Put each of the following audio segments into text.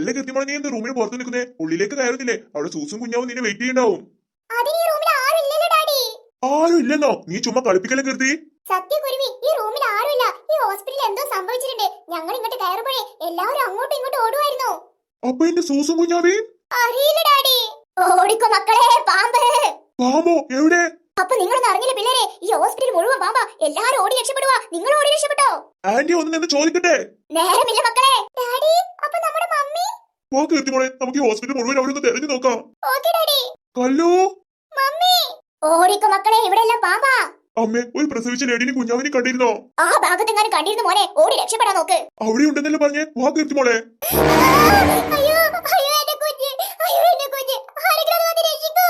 അല്ല കൃത്യമാണ് നീ എന്ത്? റൂമിന് പുറത്ത് നിൽക്കുന്നേ. ഉള്ളിലേക്ക് കയറുന്നില്ലേ? അവിടെ സൂസും കുഞ്ഞാവും നിന്നെ വെയിറ്റ് ചെയ്യണ്ടാവും. ആരും ഇല്ലല്ലോ ഇല്ലെന്നോ നീ ചുമ്മാ കളിപ്പിക്കലും കൃതി സത്യകുരുവി ഈ റൂമിൽ ആരുമില്ല ഈ ഹോസ്പിറ്റലിൽ എന്തോ സംഭവിച്ചിട്ടുണ്ട്. ഞങ്ങൾ ഇങ്ങോട്ട് കയറുമ്പോഴേ എല്ലാവരും അങ്ങോട്ടും ഇങ്ങോട്ടും ഓടുമായിരുന്നു. അപ്പൊ എന്റെ സൂസും കുഞ്ഞാവേ? അറിയില്ല ഡാഡി. ഓടിക്കോ മക്കളെ പാമ്പ്. പാമ്പോ? എവിടെ? അപ്പൊ നിങ്ങളൊന്നും അറിഞ്ഞില്ല പിള്ളേരെ? ഈ ഹോസ്പിറ്റൽ മുഴുവൻ പാമ്പാ. എല്ലാരും ഓടി രക്ഷപ്പെടുവാ. നിങ്ങൾ ഓടി രക്ഷപ്പെട്ടോ? ആന്റി ഒന്ന് നിന്ന് ചോദിക്കട്ടെ? നേരമില്ല മക്കളെ. വാ കീർത്തിമോളെ നമുക്ക് ഈ ഹോസ്പിറ്റൽ മുഴുവൻ അവരൊന്ന് തെരഞ്ഞു നോക്കാം. കല്ലോ? മമ്മി. ഓടിക്കോ മക്കളെ ഇവിടെ എല്ലാം പാമ്പാ? അമ്മേ ഒരു പ്രസവിച്ച ലേഡിനെ കുഞ്ഞാവിനെ കണ്ടിരുന്നോ? ആ ഭാഗത്തെങ്ങാനും കണ്ടിരുന്നു മോനെ. ഓടി രക്ഷപ്പെടാൻ നോക്ക്. അവിടെ ഉണ്ടെന്നല്ലേ പറഞ്ഞേ? വാ കീർത്തിമോളെ അയ്യോ അയ്യോ എന്റെ കുഞ്ഞ്. അയ്യോ എന്റെ കുഞ്ഞ്. ആരെങ്കിലും വന്ന് രക്ഷിക്കൂ.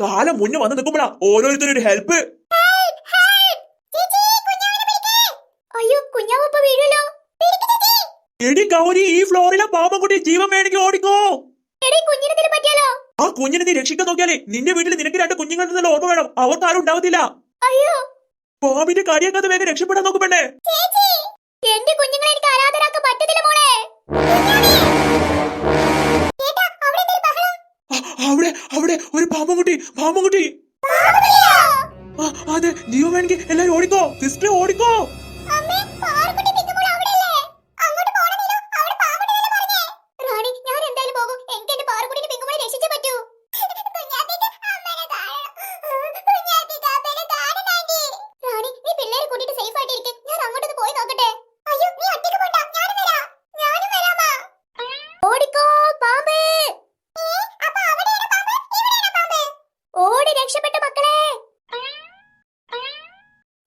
കാലം മുന്നേ വന്ന് നിൽക്കുമ്പോഴാ ഓരോരുത്തരും ഒരു ഹെൽപ്പ് എടി ഗൗരി ഈ ഫ്ലോറിലെ പാമ്പൻകുട്ടി ജീവൻ വേണമെങ്കിൽ ഓടിക്കോ. ആ കുഞ്ഞിനെ നീ രക്ഷിക്കാൻ നോക്കിയാലേ നിന്റെ വീട്ടിൽ നിനക്ക് രണ്ട് കുഞ്ഞുങ്ങളുടെ നല്ല ഓർമ്മ വേണം. അവർക്ക് ആരും ഉണ്ടാവത്തില്ല. അയ്യോ. പാമ്പിന്റെ കടിയാക്കാതെ വേഗം രക്ഷപ്പെടാൻ നോക്ക് പെണ്ണേ. ചേച്ചി എന്റെ കുഞ്ഞുങ്ങളെ എനിക്ക് അനാഥരാക്കാൻ പറ്റത്തില്ല മോളെ. ഒരു പാമ്പും കുട്ടി പാമ്പും ആ, അതെ ജീവൻ വേണമെങ്കിൽ എല്ലാരും ഓടിക്കോ. സിസ്റ്റർ ഓടിക്കോ അമ്മേ, പാറുക്കുട്ടി പിക്കുമ്പോൾ അവിടെയല്ലേ? അങ്ങോട്ട് പോണെന്നില്ലോ, അവിടെ പാമ്പുണ്ടെന്നല്ലേ പറഞ്ഞേ? റാണി, ഞാൻ എന്തായാലും പോകും. എനിക്ക് എന്റെ പാറുക്കുട്ടീനെ പിക്കുമ്പോളെ രക്ഷിച്ചേ പറ്റൂ. കുഞ്ഞാത്തിക്ക് അമ്മേനെ കാണണം. കുഞ്ഞാത്തിക്ക് അമ്മേനെ കാണണം, ആന്റി. റാണി, നീ പിള്ളേരെ കൂട്ടിയിട്ട് safe ആയിട്ട് ഇരിക്ക്. ഞാൻ അങ്ങോട്ടൊന്ന് പോയി നോക്കട്ടെ. അയ്യോ, നീ ഒറ്റയ്ക്ക് പോണ്ട. ഞാനും വരാം. ഞാനും വരാമാ. ഓടിക്കോ പാമ്പ് ഓടി രക്ഷപ്പെട്ട മക്കളെ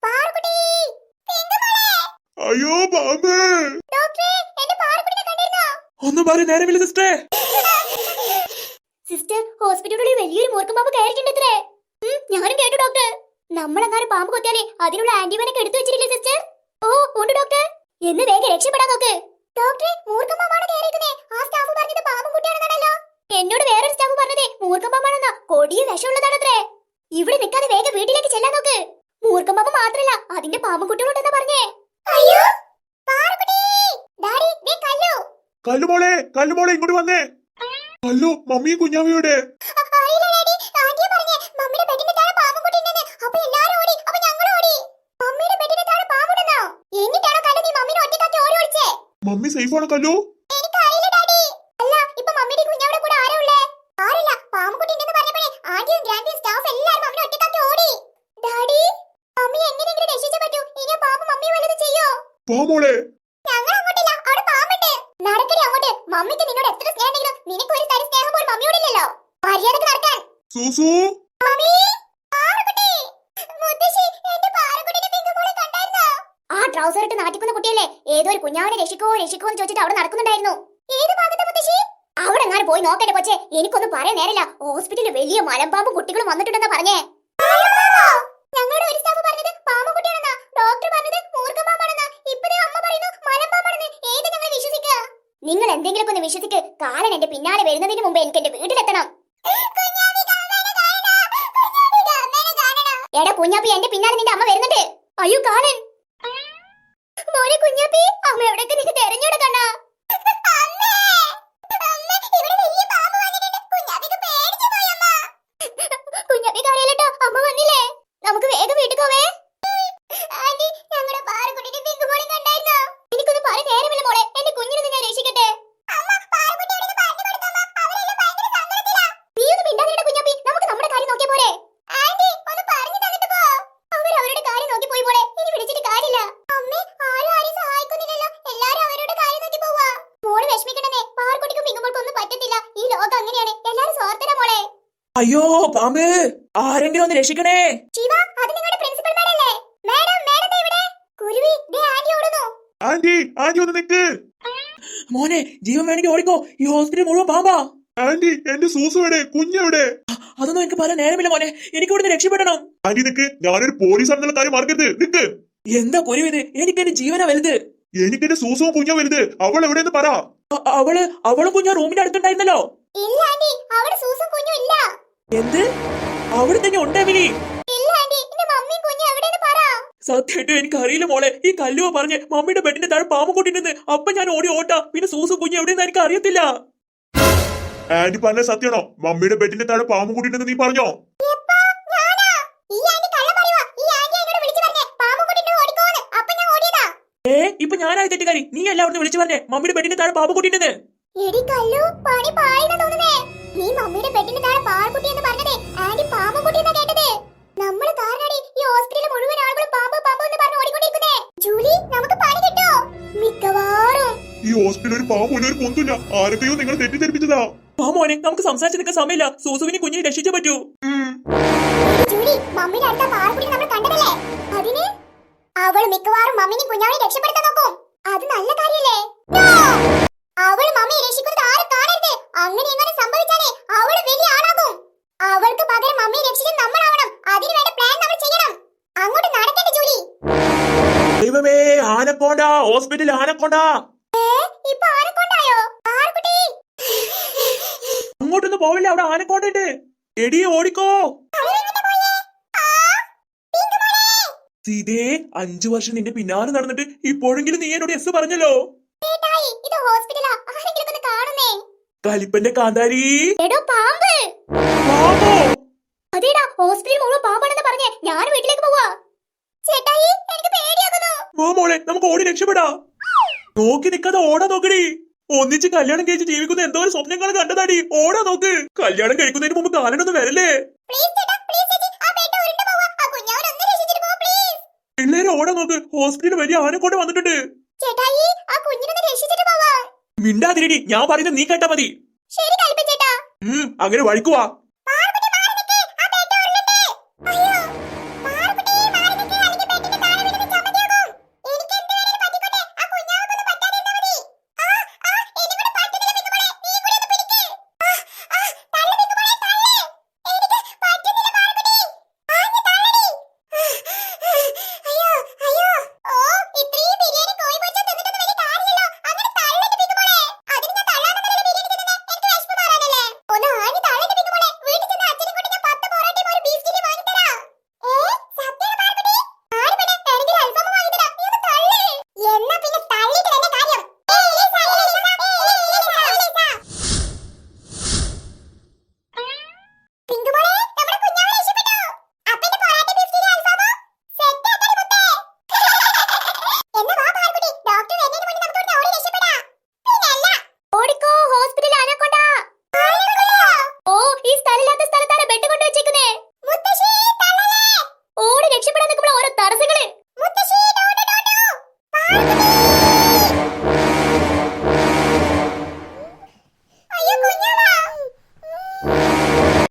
പാറുക്കുട്ടി പിങ്കുമോളെ അയ്യോ പാമ്പ് ഡോക്ടറെ എന്റെ പാറുക്കുട്ടിനെ കണ്ടിരുന്നോ ഒന്നും പറയും നേരമില്ല സിസ്റ്ററെ സിസ്റ്റർ ഹോസ്പിറ്റലിൽ വലിയൊരു മൂർഖം പാമ്പ് കയറിയിട്ടുണ്ടത്രേ. ഞാനും കേട്ടു ഡോക്ടർ നമ്മളെങ്ങാനും പാമ്പ് കൊത്തിയാലേ അതിനുള്ള ആന്റിബയോട്ടിക് എടുത്തു വെച്ചിട്ടില്ലേ സിസ്റ്റർ ഓ ഉണ്ട് ഡോക്ടർ എന്ന് വേഗം രക്ഷപ്പെടാൻ നോക്ക്. ഡോക്ടറെ മൂർഖം പാമ്പാണ് കയറിയിരിക്കുന്നേ. ആ സ്റ്റാഫ് പറഞ്ഞത് പാമ്പും കുട്ടിയാണെന്നാണല്ലോ എന്നോട് വേറൊരു സ്റ്റാഫ് പറഞ്ഞതേ മൂർഖം പാമ്പാണെന്നാ. കൊടിയ വിഷമുള്ളതാണത്രേ. ഇവിടെ നിൽക്കാതെ വേഗം വീട്ടിലേക്ക് ചെല്ലാൻ നോക്ക്. മൂർക്കമ്പാമ്പ് പാമ്പ് മാത്രല്ല അതിന്റെ പാമ്പും കുട്ടികളുണ്ടെന്നാ പറഞ്ഞേ. അയ്യോ പാറുക്കുട്ടി ഡാഡി ദേ കല്ലു കല്ലുമോളെ കല്ലുമോളെ ഇങ്ങോട്ട് വന്നേ. കല്ലു മമ്മി കുഞ്ഞാമ്മയുടെ മമ്മി സേഫ് ആണ് കല്ലു? എനിക്കറിയില്ല നടക്കടി അങ്ങോട്ട്. മമ്മിക്ക് നിന്നോട് എത്ര സ്നേഹമുണ്ടെങ്കിലും നിനക്ക് ഒരു തരി സ്നേഹം പോലും മമ്മിയോടില്ലല്ലോ മര്യാദയ്ക്ക് നടക്കാൻ. സൂസു. മമ്മി ആ ട്രൗസർ ഇട്ട് നാട്ടിക്കുന്ന കുട്ടിയല്ലേ? ഏതോ ഒരു കുഞ്ഞാവിനെ രക്ഷിക്കോ രക്ഷിക്കോ എന്ന് ചോദിച്ചിട്ട് അവിടെ നടക്കുന്നുണ്ടായിരുന്നു. ഏത് ഭാഗത്തെ മുത്തശ്ശി? അവിടെ എങ്ങാനും പോയി നോക്കട്ടെ കൊച്ചെ. എനിക്കൊന്നും പറയാൻ നേരില്ല ഹോസ്പിറ്റലിൽ വലിയ മലമ്പാമ്പും കുട്ടികളും വന്നിട്ടുണ്ടെന്ന് പറഞ്ഞേ. ഞങ്ങളുടെ ഒരു സ്റ്റാഫ് പറഞ്ഞത് പാമ്പും കുട്ടിയാണെന്നാ ഡോക്ടർ പറഞ്ഞത് മൂർഖപ്പാമ്പാണെന്നാ ഇപ്പതേ അമ്മ പറയുന്നു മലമ്പാമ്പാണെന്ന് ഏത് ഞങ്ങൾ വിശ്വസിക്കുക നിങ്ങൾ എന്തെങ്കിലും ഒന്ന് വിശ്വസിക്ക് കാലൻ എന്റെ പിന്നാലെ വരുന്നതിന് മുമ്പ് എനിക്ക് എന്റെ വീട്ടിലെത്തണം. എടാ കുഞ്ഞാപ്പി എന്റെ പിന്നാലെ നിന്റെ അമ്മ വരുന്നുണ്ട്. അയ്യോ കാലൻ മോനെ കുഞ്ഞാപ്പി അമ്മ എവിടേക്ക് നിനക്ക് തെരഞ്ഞോടെ കണ്ണാ കുഞ്ഞാപ്പി കരയിലട്ടോ അമ്മ വന്നില്ലേ നമുക്ക് വേഗം വീട്ടിൽ പോവേ ആന്റി ഞങ്ങളുടെ പാറക്കുട്ടിനെ പിങ്കുമോളെ കണ്ടായിരുന്നോ എനിക്കൊന്ന് പറ നേരമില്ല മോളെ എന്റെ കുഞ്ഞിനെ ഞാൻ രക്ഷിക്കട്ടെ നീ ഒന്ന് മിണ്ടാതിരുടെ കുഞ്ഞാപ്പി നമുക്ക് നമ്മുടെ കാര്യം നോക്കിയ പോരെ അയ്യോ പാമ്പ്. ആരെങ്കിലും ഒന്ന് രക്ഷിക്കണേ. ശിവ അത് നിങ്ങളുടെ പ്രിൻസിപ്പൽ മാഡല്ലേ മാഡം മാഡം ദേ ഇവിടെ. കുരുവി ദേ ആന്റി ഓടുന്നു. ആന്റി ആന്റി ഒന്ന് നിക്ക്. മോനെ ജീവൻ വേണമെങ്കിൽ ഓടിക്കോ. ഈ ഹോസ്പിറ്റൽ മുഴുവൻ പാമ്പാ. ആന്റി എന്റെ സൂസു എവിടെ? കുഞ്ഞെവിടെ? അതൊന്നും എനിക്ക് പറയാൻ നേരമില്ല മോനെ. എനിക്ക് ഇവിടുന്ന് രക്ഷപ്പെടണം. ആന്റി നിക്ക്. ഞാനൊരു പോലീസ് ആണെന്നുള്ള കാര്യം മറക്കരുത്. നിക്ക്. എന്താ കുരുവിത് എനിക്ക് എന്റെ ജീവന വലുത്. എനിക്ക് എന്റെ സൂസവും കുഞ്ഞ വലുത്. അവൾ എവിടെയെന്ന് പറ. അവൾ അവളും കുഞ്ഞോ റൂമിന്റെ അടുത്തുണ്ടായിരുന്നല്ലോ. ഇല്ല ആന്റി. അവിടെ സൂസും കുഞ്ഞും ഇല്ല. എന്ത്? അവിടെ തന്നെ പറ. സത്യമായിട്ടും എനിക്ക് അറിയില്ല മോളെ. ഈ കല്ലുവ പറഞ്ഞ് മമ്മിയുടെ ബെഡിന്റെ താഴെ പാമ്പ് കൂട്ടിണ്ടെന്ന് അപ്പൊ ഞാൻ ഓടി ഓട്ടാ. പിന്നെ സൂസു കുഞ്ഞ് എവിടെയെന്ന് എനിക്ക് അറിയത്തില്ല ആന്റി പറഞ്ഞ സത്യമാണോ? മമ്മിയുടെ ബെഡിന്റെ താഴെ പാമ്പ് കൂട്ടിണ്ടെന്ന് നീ പറഞ്ഞോ. ഏ ഇപ്പൊ ഞാനായി തെറ്റുകാരി? നീ അല്ല അവിടെ വിളിച്ചു പറഞ്ഞേ മമ്മിയുടെ ബെഡിന്റെ താഴെ പാമ്പ് കൂട്ടിണ്ടെന്ന് എടി കല്ലു, പണി തോന്നുന്നേ. നീ മമ്മിയുടെ ബെഡിന്റെ ഈ ഹോസ്പിറ്റലിൽ ഒരു പാമ്പ് പോലും ഒരു പൊന്തില്ല. ആരൊക്കെയോ നിങ്ങൾ തെറ്റിദ്ധരിപ്പിച്ചതാ. ആ മോനെ നമുക്ക് സംസാരിച്ച് നിൽക്കാൻ സമയമില്ല. സൂസുവിനെ കുഞ്ഞിനെ രക്ഷിച്ചേ പറ്റൂ. അവൾ മിക്കവാറും മമ്മിനെ കുഞ്ഞാവിനെ രക്ഷപ്പെടുത്താൻ നോക്കും. അത് നല്ല കാര്യല്ലേ! അവൾ മമ്മിയെ രക്ഷിക്കുന്നത് ആരും കാണരുത്. അങ്ങനെ എങ്ങനെ സംഭവിച്ചാലേ അവൾ വലിയ ആളാകും? അവൾക്ക് പകരം മമ്മിയെ രക്ഷിക്കാൻ നമ്മളാവണം. അതിനു വേണ്ട പ്ലാൻ നമ്മൾ ചെയ്യണം. അങ്ങോട്ട് നടക്കട്ടെ ജൂലി. ദൈവമേ ആനക്കോണ്ട ഹോസ്പിറ്റൽ ആനക്കോണ്ട ഇപ്പൊ ആരെ കൊണ്ടായോ പാൽക്കുട്ടി അങ്ങോട്ടൊന്നും പോവില്ല അവിടെ ആനക്കോണ്ട ഉണ്ട് എടിയെ ഓടിക്കോ. സീതേ അഞ്ചു വർഷം നിന്റെ പിന്നാലെ നടന്നിട്ട് ഇപ്പോഴെങ്കിലും നീ എന്നോട് എസ് പറഞ്ഞല്ലോ? കലിപ്പന്റെ കാന്താരി. എടോ പാമ്പ്. പാമ്പോ? അതേടാ പാമ്പാണെന്ന് പറഞ്ഞേ. ഞാൻ വീട്ടിലേക്ക് പോവാ. ചേട്ടായി എനിക്ക് പേടിയാകുന്നു. മോളെ നമുക്ക് ഓടി രക്ഷപ്പെടാ. നോക്കി നിക്കാതെ ഓടാ നോക്കടി. ഒന്നിച്ച് കല്യാണം കഴിച്ച് ജീവിക്കുന്ന എന്തോ ഒരു സ്വപ്നങ്ങൾ കണ്ടതാടി. ഓടാ നോക്ക്. കല്യാണം കഴിക്കുന്നതിന് മുമ്പ് കാലനൊന്നും വരല്ലേ. പിള്ളേരെ ഓടാ നോക്ക്. ഹോസ്പിറ്റലിൽ വലിയ ആനക്കോണ്ട വന്നിട്ടുണ്ട്. ചേട്ടായി ആ കുഞ്ഞിനൊന്ന് രക്ഷിച്ചിട്ട് പോവാ. മിണ്ടാതിരടി. ഞാൻ പറയുന്നത് നീ കേട്ടാ മതി. അങ്ങനെ വഴിക്കുവാ